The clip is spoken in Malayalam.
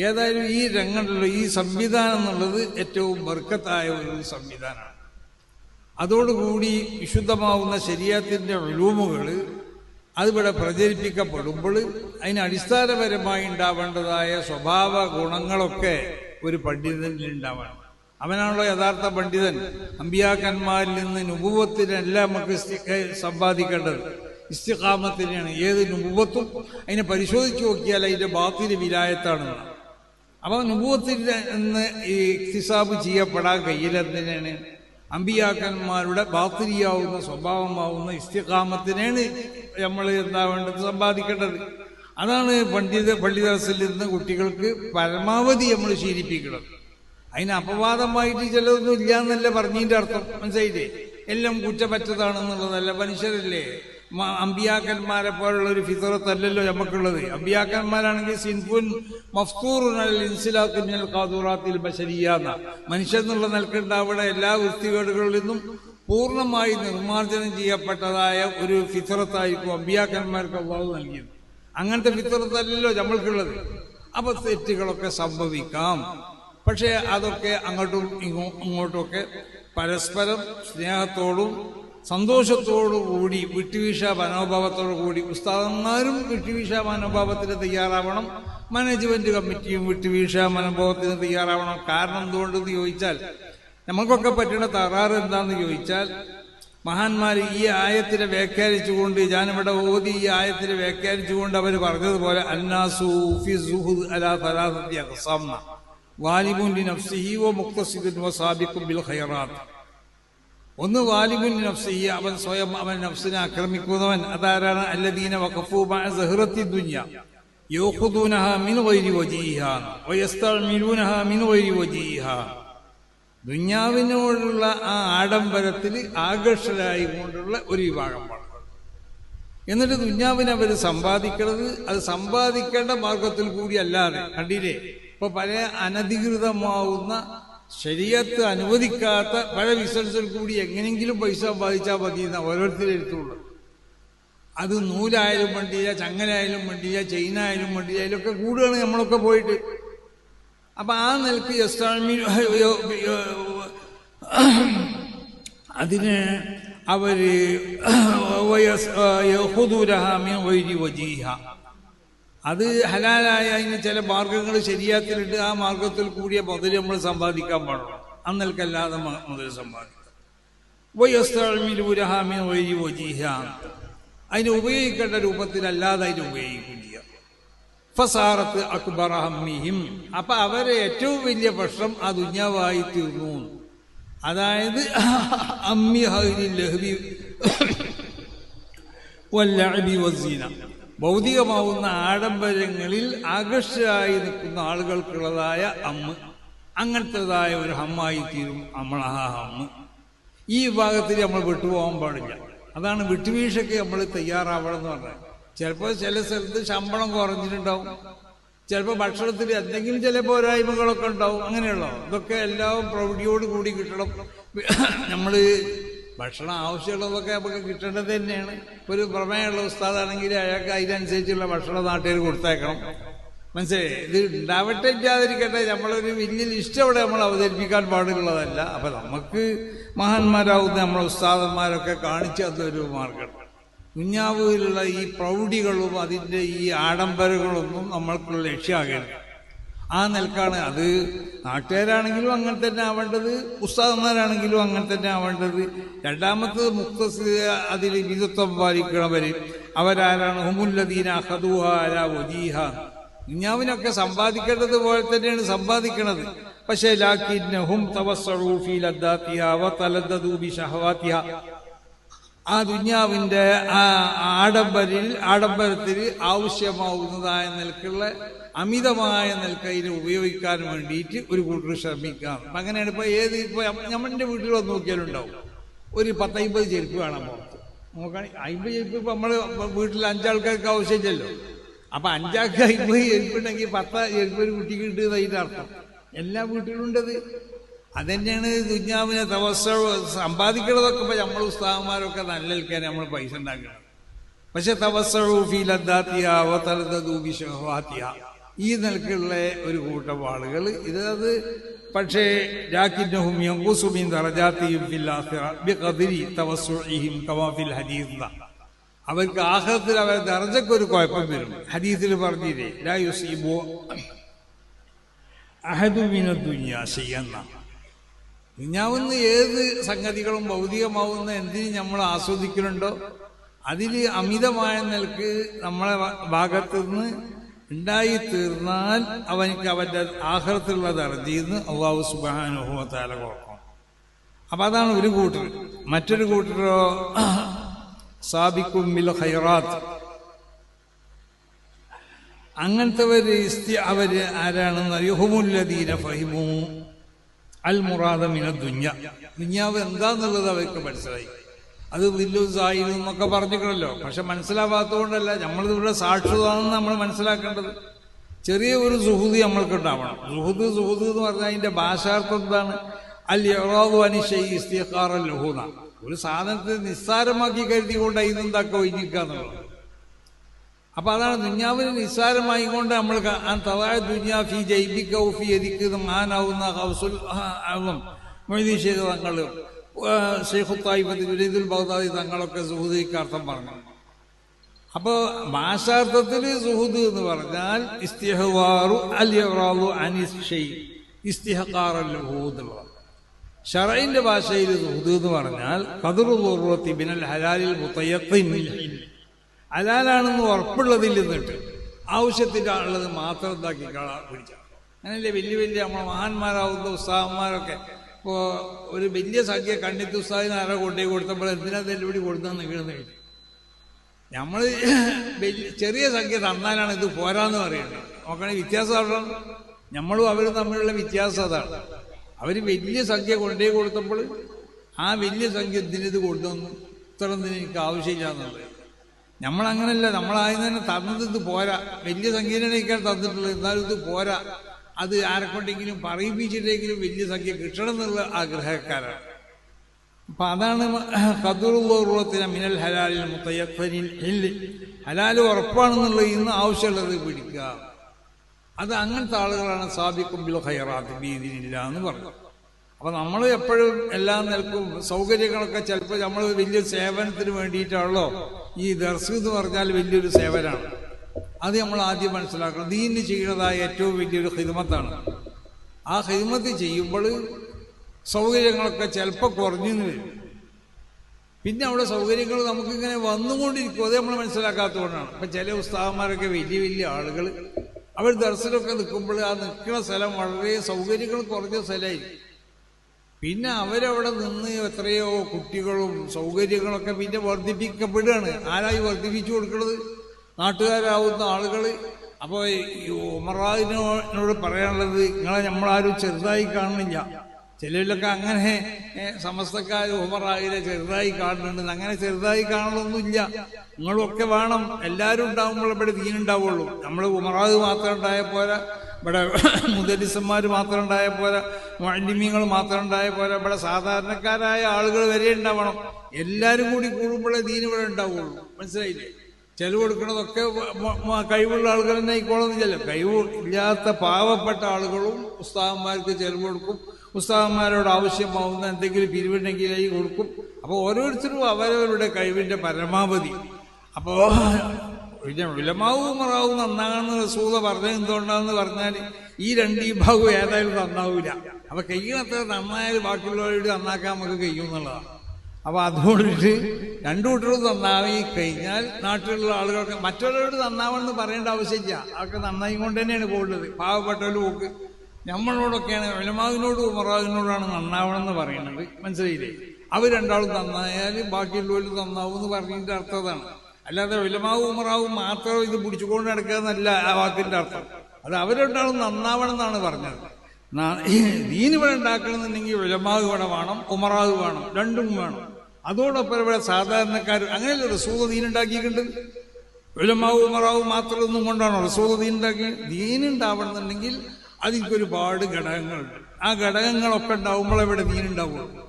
ഏതായാലും ഈ രംഗത്തുള്ള ഈ സംവിധാനം എന്നുള്ളത് ഏറ്റവും ബർക്കത്തായ ഒരു സംവിധാനമാണ്. അതോടുകൂടി വിശുദ്ധമാവുന്ന ശരീരത്തിന്റെ ഒഴിവുകൾ അതിവിടെ പ്രചരിപ്പിക്കപ്പെടുമ്പോൾ അതിന് അടിസ്ഥാനപരമായി ഉണ്ടാവേണ്ടതായ സ്വഭാവ ഗുണങ്ങളൊക്കെ ഒരു പണ്ഡിതനിൽ ഉണ്ടാവണം. അവനാണല്ലോ യഥാർത്ഥ പണ്ഡിതൻ. അമ്പിയാക്കന്മാരിൽ നിന്ന് നുപൂവത്തിനല്ല നമുക്ക് സമ്പാദിക്കേണ്ടത്. ഇസ്തിഖാമത്തിനെയാണ്. ഏത് നുപൂവത്തും അതിനെ പരിശോധിച്ച് നോക്കിയാൽ അതിന്റെ ബാത്തിന് വിലായത്താണ് അപ്പൊ നുപൂത്തിൽ നിന്ന് ഈ ഇക്തിസാബ് ചെയ്യപ്പെടാൻ കയ്യിലെന്തിനാണ് അമ്പിയാക്കന്മാരുടെ ബാത്തിരിയാവുന്ന സ്വഭാവമാവുന്ന ഇസ്തികാമത്തിനാണ് നമ്മൾ എന്താ വേണ്ടത് സമ്പാദിക്കേണ്ടത്. അതാണ് പണ്ഡിത പള്ളിദാസിൽ നിന്ന് കുട്ടികൾക്ക് പരമാവധി നമ്മൾ ശീലിപ്പിക്കണം അതിന് അപവാദമായിട്ട് ചിലതൊന്നും ഇല്ല എന്നല്ല പറഞ്ഞതിന്റെ അർത്ഥം. മനസ്സിലായില്ലേ? എല്ലാം കുറ്റപറ്റതാണെന്നുള്ളതല്ല മനുഷ്യരല്ലേ? അമ്പിയാക്കന്മാരെ പോലുള്ള ഒരു ഫിത്തറത്തല്ലല്ലോ നമുക്കുള്ളത് അമ്പിയാക്കന്മാരാണെങ്കിൽ സിൻഫുൻ മഫ്തൂറുൻ അൽ കാതൂറാത്തിൽ ബശരിയാന്ന മനുഷ്യൻ എന്നുള്ള നിലക്കുണ്ടാവുന്ന എല്ലാ വൃത്തികേടുകളിൽ നിന്നും പൂർണമായി നിർമ്മാർജനം ചെയ്യപ്പെട്ടതായ ഒരു ഫിത്തറത്തായിരിക്കും അമ്പിയാക്കന്മാർക്ക് അള്ളാഹു നൽകിയത്. അങ്ങനത്തെ ഫിത്തറത്തല്ലല്ലോ നമ്മൾക്കുള്ളത്. അപ്പൊ തെറ്റുകളൊക്കെ സംഭവിക്കാം. പക്ഷേ അതൊക്കെ അങ്ങോട്ടും ഇങ്ങോട്ടും ഇങ്ങോട്ടുമൊക്കെ പരസ്പരം സ്നേഹത്തോടും സന്തോഷത്തോടും കൂടി വിട്ടുവീഴ്ച മനോഭാവത്തോടു കൂടി ഉസ്താദന്മാരും വിട്ടുവീഴ്ച മനോഭാവത്തിന് തയ്യാറാവണം. മാനേജ്മെന്റ് കമ്മിറ്റിയും വിട്ടുവീഴ്ച മനോഭാവത്തിന് തയ്യാറാവണം. കാരണം എന്തുകൊണ്ടെന്ന് ചോദിച്ചാൽ നമുക്കൊക്കെ പറ്റുന്ന തകരാറ് എന്താണെന്ന് ചോദിച്ചാൽ മഹാന്മാർ ഈ ആയത്തിനെ വ്യാഖ്യാനിച്ചുകൊണ്ട് ഞാനിവിടെ ഓതി ഈ ആയത്തിനെ വ്യാഖ്യാനിച്ചുകൊണ്ട് അവർ പറഞ്ഞതുപോലെ അന്നാസു ഫി സുഹുദ് അലാ തലാസത്തി അഖ്സാംന വാലിബുൻ ലി നഫ്സിഹി സാബിഖുൻ ബിൽ ഖൈറാത്ത്. ഒന്ന് വാലിബുൻ നഫ്സിയ അവൻ സ്വയം അവൻ നഫ്സിനെ ആക്രമിക്കുന്നവൻ. അതാരാണ്? അല്ലദീന വഖഫു മഅ സഹറത്തി ദുനിയ. യഖുദൂനഹ മിൻ ഗൈരി വജീഹ വ മിൻ ഗൈരി വജീഹ. ദുഞ്ഞാവിനോടുള്ള ആ ആഡംബരത്തിൽ ആകർഷരായി കൊണ്ടുള്ള ഒരു വിഭാഗമാണ് എന്നിട്ട് ദുഞ്ഞാവിനെ അവർ സമ്പാദിക്കുന്നത് അത് സമ്പാദിക്കേണ്ട മാർഗത്തിൽ കൂടി അല്ലാതെ. കണ്ടില്ലേ? ഇപ്പൊ പല അനധികൃതമാവുന്ന ശരീരത്ത് അനുവദിക്കാത്ത പല ബിസിനസ്സിൽ കൂടി എങ്ങനെങ്കിലും പൈസ സമ്പാദിച്ചാൽ മതി എന്ന ഓരോരുത്തരെടുത്തുള്ളത് അത് നൂലായാലും വണ്ടിയില്ല ചങ്ങലായാലും വണ്ടിയില്ല ചെയിനായാലും വണ്ടിയില്ല അതിലൊക്കെ കൂടുകയാണ് നമ്മളൊക്കെ പോയിട്ട് അപ്പൊ ആ നിലയ്ക്ക് എസ്ട്രോണമി അതിന് അവർ വയസ്- യഹുദൂരഹ മിൻ ഗൈരി വജീഹ. അത് ഹലാലായ അതിന് ചില മാർഗങ്ങൾ ശരിയാക്കിയിട്ട് ആ മാർഗത്തിൽ കൂടിയ മുതൽ നമ്മൾ സമ്പാദിക്കാൻ പാടുള്ളൂ. അന്നൽക്കല്ലാതെ മധുരം സമ്പാദിക്കാം. അതിന് ഉപയോഗിക്കേണ്ട രൂപത്തിലല്ലാതെ അതിന് ഉപയോഗിക്കും ചെയ്യാം. ഫസാറത്ത് അക്ബർ അഹമ്മിഹിം അപ്പൊ അവരെ ഏറ്റവും വലിയ പ്രശ്നം ആ ദുഞ്ഞാവായി തീർന്നു. അതായത് അമ്മി ഹൈലി ലഹബി വല്ലഅബി വസീന ഭൗതികമാവുന്ന ആഡംബരങ്ങളിൽ ആകർഷകരായി നിൽക്കുന്ന ആളുകൾക്കുള്ളതായ അമ്മ. അങ്ങനത്തേതായ ഒരു ഹമ്മായി തീരും നമ്മളാ ഹമ്മ് ഈ വിഭാഗത്തിൽ നമ്മൾ വിട്ടുപോകാൻ പാടില്ല. അതാണ് വിട്ടുവീഴ്ചയ്ക്ക് നമ്മൾ തയ്യാറാവണം എന്ന് പറഞ്ഞത്. ചിലപ്പോൾ ചില സ്ഥലത്ത് ശമ്പളം കുറഞ്ഞിട്ടുണ്ടാവും. ചിലപ്പോൾ ഭക്ഷണത്തിൽ എന്തെങ്കിലും ചില പോരായ്മകളൊക്കെ ഉണ്ടാവും. അങ്ങനെയുള്ളോ ഇതൊക്കെ എല്ലാം പ്രൗഢിയോട് കൂടി കിട്ടണം. നമ്മൾ ഭക്ഷണം ആവശ്യമുള്ളതൊക്കെ നമുക്ക് കിട്ടേണ്ടത് തന്നെയാണ്. ഒരു പ്രമേയമുള്ള ഉസ്താദാണെങ്കിൽ അയാൾക്ക് അതിനനുസരിച്ചുള്ള ഭക്ഷണം നാട്ടുകാർ കൊടുത്തേക്കണം. മനസ്സിലായി? ഇത് ഉണ്ടാവട്ടെ ഇല്ലാതിരിക്കട്ടെ. നമ്മളൊരു വലിയ ലിസ്റ്റ് അവിടെ നമ്മൾ അവതരിപ്പിക്കാൻ പാടുള്ളതല്ല. അപ്പൊ നമുക്ക് മഹാന്മാരാവുന്ന നമ്മളെ ഉസ്താദന്മാരൊക്കെ കാണിച്ചു തന്നൊരു മാർഗം. കുഞ്ഞാവിലുള്ള ഈ പ്രൗഢികളും അതിന്റെ ഈ ആഡംബരങ്ങളൊന്നും നമ്മൾക്കുള്ള ലക്ഷ്യമാകരുത് ആ നിലക്കാണ്. അത് നാട്ടുകാരാണെങ്കിലും അങ്ങനെ തന്നെ ആവേണ്ടത് ഉസ്താദന്മാരാണെങ്കിലും അങ്ങനെ തന്നെ ആവേണ്ടത്. രണ്ടാമത്തത് മുക്തസ് അതിൽ വിധത്വം പാലിക്കണവർ അവരാരാണ്? ഹുമുല്ലദീന അഹദുഹ അല വജീഹ. സമ്പാദിക്കേണ്ടത് പോലെ തന്നെയാണ് സമ്പാദിക്കണത്. പക്ഷേ ലാക്കിന്നഹും തവസ്സറൂഫി ലദ്ദാത്തിയ ലദ്ദാത്തിഹ ബി ബിശഹവാത്തിഹ ആ ദുഞ്ഞാവിന്റെ ആ ആഡംബരിൽ ആഡംബരത്തിൽ ആവശ്യമാവുന്നതായ നിലക്കുള്ള അമിതമായ നിലയ്ക്ക് ഉപയോഗിക്കാൻ വേണ്ടിയിട്ട് ഒരു കൂട്ടർ ശ്രമിക്കാം അങ്ങനെയാണ് ഇപ്പൊ ഏത് ഇപ്പൊ നമ്മുടെ വീട്ടിൽ വന്ന് നോക്കിയാലുണ്ടാവും. ഒരു പത്തൈമ്പത് ചെരുപ്പ് കാണാൻ പുറത്ത് നോക്കുകയാണെങ്കിൽ അമ്പത് ചെരുപ്പ് ഇപ്പൊ നമ്മൾ വീട്ടിൽ അഞ്ചാൾക്കാർക്ക് ആവശ്യമില്ലല്ലോ. അപ്പൊ അഞ്ചാൾക്ക് അമ്പത് ചെരുപ്പുണ്ടെങ്കിൽ പത്ത് ചെരുപ്പ് ഒരു കുട്ടിക്ക് കിട്ടുന്നതിന്റെ അർത്ഥം. എല്ലാ വീട്ടിലും ഉണ്ടത്. അതന്നെയാണ് ദുഞ്ഞാവിനെ തവസ സമ്പാദിക്കണതൊക്കെ നമ്മൾ ഉസ്താവന്മാരൊക്കെ നല്ലൽക്കാൻ നമ്മൾ പൈസ ഉണ്ടാക്കണം പക്ഷെ ബിശഹവാത്തിഹ ഈ നിലക്കുള്ള ഒരു കൂട്ടം ആളുകൾ ഇത് അത് പക്ഷേ അവർക്ക് ആഹ്ലത്തിൽ അവരെ ദർജക്കൊരു കുഴപ്പം വരും. ഹദീസിൽ പറഞ്ഞില്ലേ ദുഞ്ഞാവുന്ന ഏത് സംഗതികളും ഭൗതികമാവുന്ന എന്തിനും നമ്മൾ ആസ്വദിക്കുന്നുണ്ടോ അതിൽ അമിതമായ നിലയ്ക്ക് നമ്മളെ ഭാഗത്തു നിന്ന് ഉണ്ടായി തീർന്നാൽ അവനിക്ക് അവന്റെ ആഹ്റത്തിലുള്ള ദർജിന്ന് അള്ളാഹു സുബാനുഭവത്താല കൊടുക്കും. അപ്പം അതാണ് ഒരു കൂട്ടർ. മറ്റൊരു കൂട്ടരോ സാബിക്കുമ്പിൽ ഹൈറാത്ത് അങ്ങനത്തെ ഒരു അവർ ആരാണെന്ന് യുഹുമുല്ലദീന ഫഹിമു. അൽ മുറാദ മിന ദുഞ്ഞ ദുഞ്ഞാവ് എന്താന്നുള്ളത് അവർക്ക് മനസ്സിലായി. അത് വില്ലു സായിലും എന്നൊക്കെ പറഞ്ഞിട്ടുണ്ടല്ലോ പക്ഷെ മനസ്സിലാവാത്തതുകൊണ്ടല്ല നമ്മളിവിടെ സാക്ഷിതാണെന്ന് നമ്മൾ മനസ്സിലാക്കേണ്ടത്. ചെറിയ ഒരു സുഹൃതി നമ്മൾക്ക് ഉണ്ടാവണം സുഹൃത് സുഹൃത് എന്ന് പറഞ്ഞാൽ അതിന്റെ ഭാഷാർത്ഥം എന്താണ്? അൽ യറാദു അനിഷൈ ലുഹൂന ഒരു സാധനത്തെ നിസ്സാരമാക്കി കരുതിക്കൊണ്ട് അതിനെന്താക്കുക ഒഴിഞ്ഞിക്കുക എന്നുള്ളത് അപ്പൊ അതാണ് ദുഞ്ഞാവിന് നിസ്സാരമായി കൊണ്ട് നമ്മൾ ഫി ജൈബിക്ക ഫി എരിക്കുന്ന മാനാവുന്ന ഹൗസുൽ മൊയ്തീൻ ഷെയ്ഖ് തങ്ങൾ ഷെയ്ഖുത്തായിബത്ത് ജുലീദുൽ ബഗ്ദാദി തങ്ങളൊക്കെ സുഹൃദിക്ക് അർത്ഥം പറഞ്ഞു. അപ്പോൾ ഭാഷാർത്ഥത്തിൽ സുഹൃദ് എന്ന് പറഞ്ഞാൽ ഇസ്തിഹവാറു അലിയറാവു യറാദു അനിസ് ഷെയ് ഷറൈന്റെ ഭാഷയിൽ സുഹൃദ് എന്ന് പറഞ്ഞാൽ കദറുത്തി ബിനൽ ഹലാലിൽ മുത്തയ്യത്തിൻ ഹലാലാണെന്ന് ഉറപ്പുള്ളതിൽ നിന്നിട്ട് ആവശ്യത്തിന്റെ ഉള്ളത് മാത്രം എന്താക്കി കളാ പിടിച്ച. അങ്ങനല്ലേ വലിയ വലിയ നമ്മളെ മഹാന്മാരാവുന്ന ഉസ്താഹന്മാരൊക്കെ ഇപ്പോൾ ഒരു വലിയ സംഖ്യ കണ്ണിത്ത് ഉത്സാഹിന് ആരോ കൊണ്ടേ കൊടുത്തപ്പോൾ എന്തിനാ തെല്ലുപിടി കൊടുത്തെന്ന് കഴിച്ചു നമ്മൾ വലിയ ചെറിയ സംഖ്യ തന്നാലാണ് ഇത് പോരാന്ന് പറയുന്നത്. നോക്കണേ വ്യത്യാസം നമ്മളും അവരും തമ്മിലുള്ള വ്യത്യാസം അതാണ്. അവർ വലിയ സംഖ്യ കൊണ്ടേ കൊടുത്തപ്പോൾ ആ വലിയ സംഖ്യ ഇതിനിത് കൊടുത്തൊന്നും ഇത്ര എനിക്ക് ആവശ്യമില്ല എന്നുള്ളത് നമ്മൾ അങ്ങനല്ല നമ്മളാദ്യം തന്നെ തന്നത് ഇത് പോരാ. വലിയ സംഖ്യയിലേക്കാൾ തന്നിട്ടുള്ളത് എന്നാലും ഇത് പോരാ. അത് ആരെക്കൊണ്ടെങ്കിലും പറയിപ്പിച്ചിട്ടെങ്കിലും വലിയ സംഖ്യ കിട്ടണം എന്നുള്ള ആഗ്രഹക്കാരാണ്. അപ്പൊ അതാണ് കദുറുള്ള മിനൽ ഹലാലിൽ മുത്തയ്യത്തനിൽ ഇല്ല ഹലാൽ ഉറപ്പാണെന്നുള്ളത് ഇന്ന് ആവശ്യമുള്ളത് പിടിക്കുക. അത് അങ്ങനത്തെ ആളുകളാണ് സാബിക്കും ബിൽ ഹൈറാത്ത് ഇതിലില്ല എന്ന് പറഞ്ഞു അപ്പൊ നമ്മൾ എപ്പോഴും എല്ലാം നിൽക്കും സൗകര്യങ്ങളൊക്കെ ചിലപ്പോൾ നമ്മൾ വലിയ സേവനത്തിന് വേണ്ടിയിട്ടാണല്ലോ. ഈ ദർസ് എന്ന് പറഞ്ഞാൽ വലിയൊരു സേവനമാണ് അത് നമ്മൾ ആദ്യം മനസ്സിലാക്കണം. ദീന് ചെയ്യുന്നതായ ഏറ്റവും വലിയൊരു ഹിദ്മത്താണ് ആ ഹിദ്മത്ത് ചെയ്യുമ്പോൾ സൗകര്യങ്ങളൊക്കെ ചിലപ്പോൾ കുറഞ്ഞു വരും. പിന്നെ അവിടെ സൗകര്യങ്ങൾ നമുക്കിങ്ങനെ വന്നുകൊണ്ടിരിക്കും. അത് നമ്മൾ മനസ്സിലാക്കാത്തതുകൊണ്ടാണ്. ഇപ്പം ചില ഉസ്താഹന്മാരൊക്കെ വലിയ വലിയ ആളുകൾ അവർ ദർശനമൊക്കെ നിൽക്കുമ്പോൾ ആ നിൽക്കുന്ന സ്ഥലം വളരെ സൗകര്യങ്ങൾ കുറഞ്ഞ സ്ഥലമായിരിക്കും. പിന്നെ അവരവിടെ നിന്ന് എത്രയോ കുട്ടികളും സൗകര്യങ്ങളൊക്കെ പിന്നെ വർദ്ധിപ്പിക്കപ്പെടുകയാണ്. ആരായി വർദ്ധിപ്പിച്ചു കൊടുക്കുന്നത് നാട്ടുകാരാവുന്ന ആളുകൾ അപ്പോൾ ഈ ഉമറാദിനോട് പറയാനുള്ളത് നിങ്ങളെ നമ്മളാരും ചെറുതായി കാണുന്നില്ല. ചിലരിലൊക്കെ അങ്ങനെ സമസ്തക്കാർ ഉമറാദിനെ ചെറുതായി കാണുന്നുണ്ട്. അങ്ങനെ ചെറുതായി കാണലൊന്നുമില്ല നിങ്ങളൊക്കെ വേണം. എല്ലാവരും ഉണ്ടാകുമ്പോൾ ഇവിടെ തീനുണ്ടാവുള്ളൂ നമ്മൾ ഉമറാദ് മാത്രം ഉണ്ടായ പോരാ. ഇവിടെ മുദലിസന്മാർ മാത്രം ഉണ്ടായ പോലെ മാലിന്യങ്ങൾ മാത്രം ഉണ്ടായ പോലെ ഇവിടെ സാധാരണക്കാരായ ആളുകൾ വരെ ഉണ്ടാവണം. എല്ലാവരും കൂടി കൂടുമ്പോഴേ ദീൻ ഇവിടെ ഉണ്ടാവുള്ളൂ. മനസ്സിലായില്ലേ? ചെലവ് കൊടുക്കുന്നതൊക്കെ കഴിവുള്ള ആളുകൾ തന്നെ ആയിക്കോളുന്നില്ല കഴിവ് ഇല്ലാത്ത പാവപ്പെട്ട ആളുകളും പുസ്തകന്മാർക്ക് ചെലവ് കൊടുക്കും. പുസ്തകന്മാരോട് ആവശ്യമാവുന്ന എന്തെങ്കിലും പിരിവുണ്ടെങ്കിൽ അതിൽ കൊടുക്കും. അപ്പോൾ ഓരോരുത്തരും അവരവരുടെ കഴിവിന്റെ പരമാവധി. അപ്പോൾ പിന്നെ ഉലമാവും ഉമറാവും നന്നാകാന്ന് റസൂല പറഞ്ഞത് എന്തുകൊണ്ടാന്ന് പറഞ്ഞാൽ ഈ രണ്ട് ഈ ഭാഗവും ഏതായാലും നന്നാവൂല. അപ്പൊ കഴിയണത്ര നന്നായാൽ ബാക്കിയുള്ളവരോട് നന്നാക്കാൻ നമുക്ക് കഴിയും എന്നുള്ളതാണ് അപ്പൊ അതുകൊണ്ടിട്ട് രണ്ടു കൂട്ടരും നന്നായി കഴിഞ്ഞാൽ നാട്ടിലുള്ള ആളുകളൊക്കെ മറ്റുള്ളവരോട് നന്നാവണമെന്ന് പറയേണ്ട ആവശ്യമില്ല. അതൊക്കെ നന്നായി കൊണ്ട് തന്നെയാണ് പോകുന്നത് പാവപ്പെട്ടവര് പോക്ക്. നമ്മളോടൊക്കെയാണ് ഉലമാവിനോടും ഉമറാവിനോടാണ് നന്നാവണമെന്ന് പറയുന്നത്. മനസ്സിലായില്ലേ? അവർ രണ്ടാളും നന്നായാൽ ബാക്കിയുള്ളവരും നന്നാവും എന്ന് പറഞ്ഞതിന്റെ അർത്ഥം അതാണ്. അല്ലാതെ വിലമാവും ഉമറാവും മാത്രം ഇത് പിടിച്ചുകൊണ്ട് നടക്കുക എന്നല്ല ആ വാക്കിന്റെ അർത്ഥം. അത് അവരുണ്ടാവും നന്നാവണം എന്നാണ് പറഞ്ഞത് ദീൻ ഇവിടെ ഉണ്ടാക്കണമെന്നുണ്ടെങ്കിൽ വിലമാവ് ഇവിടെ വേണം ഉമറാവ് വേണം രണ്ടും വേണം. അതോടൊപ്പം ഇവിടെ സാധാരണക്കാർ അങ്ങനെയല്ല റസൂഖ ദീൻ ഉണ്ടാക്കിയിട്ടുണ്ട്? വിലമാവ് ഉമറാവ് മാത്രം ഒന്നും കൊണ്ടാണോ റസൂഖ ദീൻ ഉണ്ടാക്കി? ദീൻ ഉണ്ടാവണമെന്നുണ്ടെങ്കിൽ അതിൽക്ക് ഒരുപാട് ഘടകങ്ങളുണ്ട്. ആ ഘടകങ്ങളൊക്കെ ഉണ്ടാവുമ്പോൾ ഇവിടെ ദീൻ ഉണ്ടാവുള്ളൂ